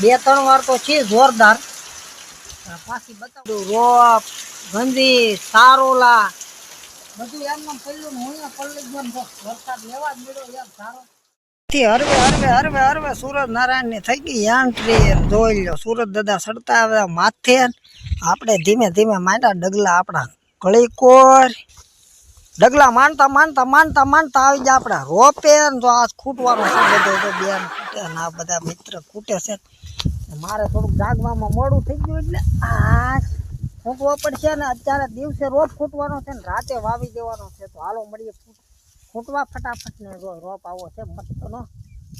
બે ત્રણ વાર તો છે જોરદાર. પાછી બતાવું. રોપ, ગંદી, સારોલા, બધું એમનેમ પડ્યું ને હું અહીંયા પલ્લી જો વરસાદ લેવા જ મળ્યો યાર સારો. હરવે હરવે હરવે હરવે સુરત નારાયણની થઈ ગઈ એન્ટ્રી જોઈ લો સુરત દાદા સડતા આવે માથે આપણે ધીમે ધીમે માંડ્યા ડગલા આપણા. કળીકોર ડગલા માનતા માનતા માનતા માનતા આવી જાય આપણા. રોપે જો આ ખૂટવાનો બધો બેન ખૂટે આ બધા મિત્ર ખૂટે છે. મારે થોડુંક જાગવામાં મોડું થઈ ગયું એટલે આ ખૂટવો પડશે ને અત્યારે દિવસે રોપ ખૂટવાનો છે ને રાતે વાવી દેવાનો છે. તો હાલો મળીએ ફૂટવા ફટાફટ ને જો રોપ આવો છે મસ્તનો.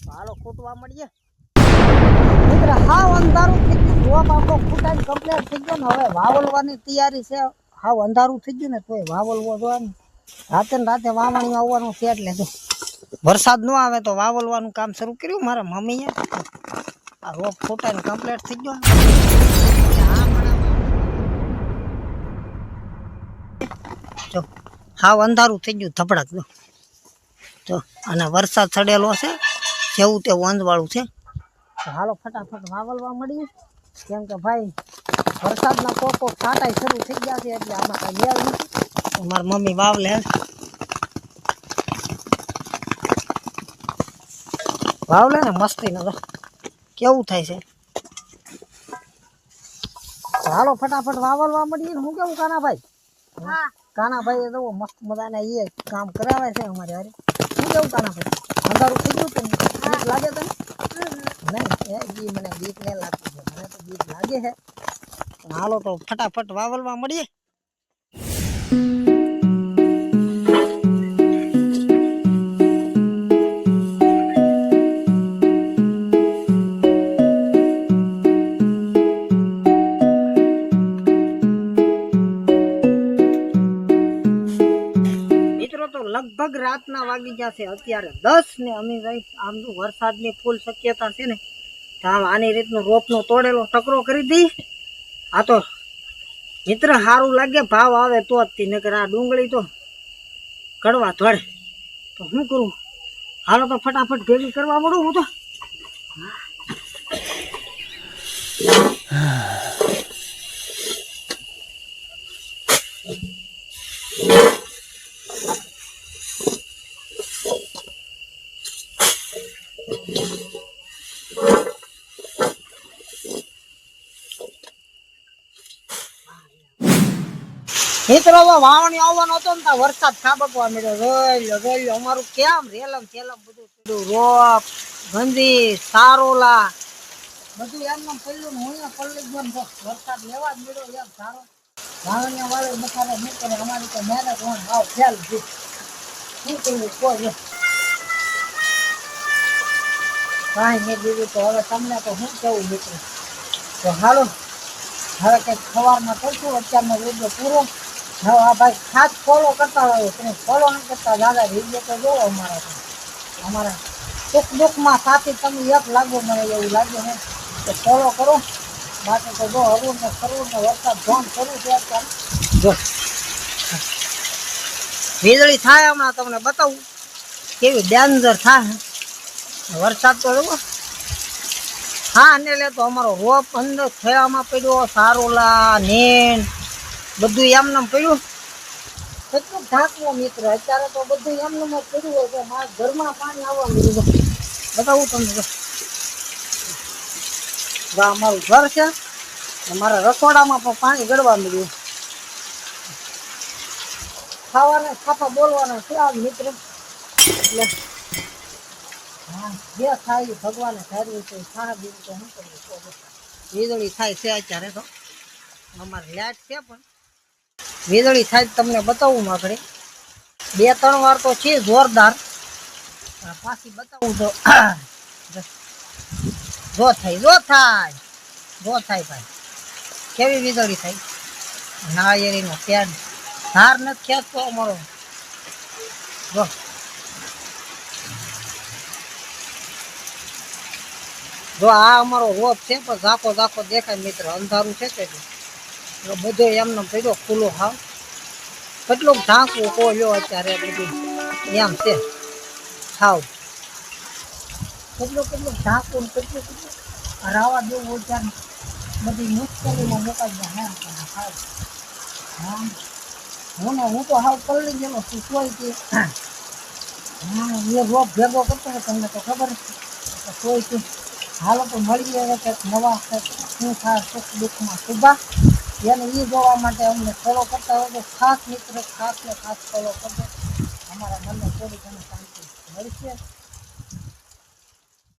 તો હાલો ખૂટવા મળીએ. મિત્ર, હાવ અંધારું થઈ ગયું. રોપ આપણો ફૂટાઈ કમ્પ્લીટ થઈ ગયો ને હવે વાવલવાની તૈયારી છે. હાવ અંધારું થઈ ગયું ને તોય વાવલવો જોવાનું રાતે ને રાતે વાવણી આવવાનું છે એટલે વરસાદ ન આવે તો વાવલવાનું કામ શરૂ કર્યું મારા મમ્મીએ. આ રોપ ફૂટાઈને કમ્પ્લીટ થઈ ગયો. જો, હાવ અંધારું થઈ ગયું ધપડાક જો જો, અને વરસાદ ચડેલો છે, જેવું તેવું અંધવાળું છે. હાલો ફટાફટ વાવલવા મળીએ. કેમ કે ભાઈ, વરસાદના કોકો ફાટાય શરૂ થઈ ગયા છે, એટલે આમાં કાંઈ મેળ નથી. મારી મમ્મી વાવલે વાવલે ને મસ્તી તો કેવું થાય છે? ચાલો હાલો ફટાફટ વાવલવા મળીએ હું કેવું કાનાભાઈ? કાનાભાઈ તો મસ્ત મજાના એ કામ કરાવે છે અમારે હારે. શું કેવું કાનાભાઈ? અંધારું થઈ ગયું તને બીક લાગે તને? નહીં એ મને બીક નહીં લાગતી. છે મને તો બીક લાગે છે. હાલો તો ફટાફટ વાવલવા મળીએ લગભગ રાતના વાગી જશે અત્યારે દસ ને અમે ભાઈ આમ તો વરસાદની ફૂલ શક્યતા છે ને આમ આની રીતનો રોપનો તોડેલો ટકરો કરી દઈ આ તો મિત્ર સારું લાગે ભાવ આવે તો જ તી નકર આ ડુંગળી તો કડવા ધોળે તો શું કરું હાલો તો ફટાફટ ભેગી કરવા મળું હું તો મિત્રો વાવણી આવવાનો હતો ને વરસાદ ખાબકવા મળ્યો જોઈ લો જોઈ અમારું કેમ? રેલમ થેલમ બધું પડ્યું રોપ, ગંદી, સારોલા. બધું એમનેમ પડ્યું ને હું પલ્લી જો વરસાદ લેવા જ એમ સારો. વાવણી વાળે બખારે નહીં અમારી તો મહેનત હોય ભાવ ફેલ છે. શું કરવું કોઈ? તો હવે તમને તો શું કેવું મિત્રો. તો હાલો, હવે કંઈક સવારમાં કરશું, અત્યારનો વીડિયો પૂરો. ભાઈ ખાસ ફોલો કરતા હોય, તમે ફોલો ન કરતા દાદા વીડિયો તો જોવો અમારા અમારા સુખ દુઃખમાં સાથી તમે એક લાગુ મને એવું લાગે ને તો ફોલો કરો. બાકી તો જો હરવું ને ફરવું ને વરસાદ જોન કરું છે અત્યારે. જો. વીજળી થાય હમણાં તમને બતાવું. કેવી ડેન્જર થાય. વરસાદ તો જુઓ. હા, અને લે તો અમારો રોપ અંદર થયામાં પડ્યો સારોલા નેન બધું એમને પડ્યું કેટલું ઢાંકવો મિત્ર, અત્યારે તો બધું એમને જ પડ્યું હોય કે મારા ઘરમાં પાણી આવવા મળ્યું બતાવું તમને જો. અમારું ઘર છે મારા રસોડામાં પણ પાણી ગળવા મળ્યું ખાવાના ખાપા બોલવાના છે આ મિત્ર. એટલે જે થાય ભગવાને ધાર્યું છે સારા બીજું શું કરવું વીજળી થાય છે અત્યારે તો. અમારે લાઈટ છે પણ. વીજળી થાય તમને બતાવું આપણે બે, ત્રણ વાર તો છે જોરદાર. પાછી બતાવું તો. જો- થાય, જો થાય. જો થાય ભાઈ. કેવી વીજળી થાય? નાળિયેરીનો પેડ ધાર નથી ખેંચતો અમારો. જો. જો આ અમારો રોપ છે, પણ ઝાકો ઝાકો દેખાય મિત્ર. અંધારું છે તે એટલે બધો એમનો પડ્યો ખુલ્લો હાવ. કેટલુંક ઢાંકવું કો લ્યો અત્યારે બધું. એમ છે. હાવ. કેટલું કેટલું ઢાંકવું કેટલું કેટલું રાવા દેવું અત્યારે બધી મુશ્કેલીમાં મુકાઈ જાય હે પણ હાવ. હા. ને હું તો હાવ પલળી ગયેલો છું, સોય કે હા, એ રોપ ભેગો કરતો તમને તો ખબર જ છે. હાલો તો મળીએ હવે કંઈક નવા શું થાય, સુખ દુઃખમાં શુભા એને એ જોવા માટે અમને ફોલો કરતા હોય તો ખાસ મિત્રો, ખાસ ને ખાસ ફોલો કરજો. અમારા મનને થોડી ઘણી શાંતિ મળશે.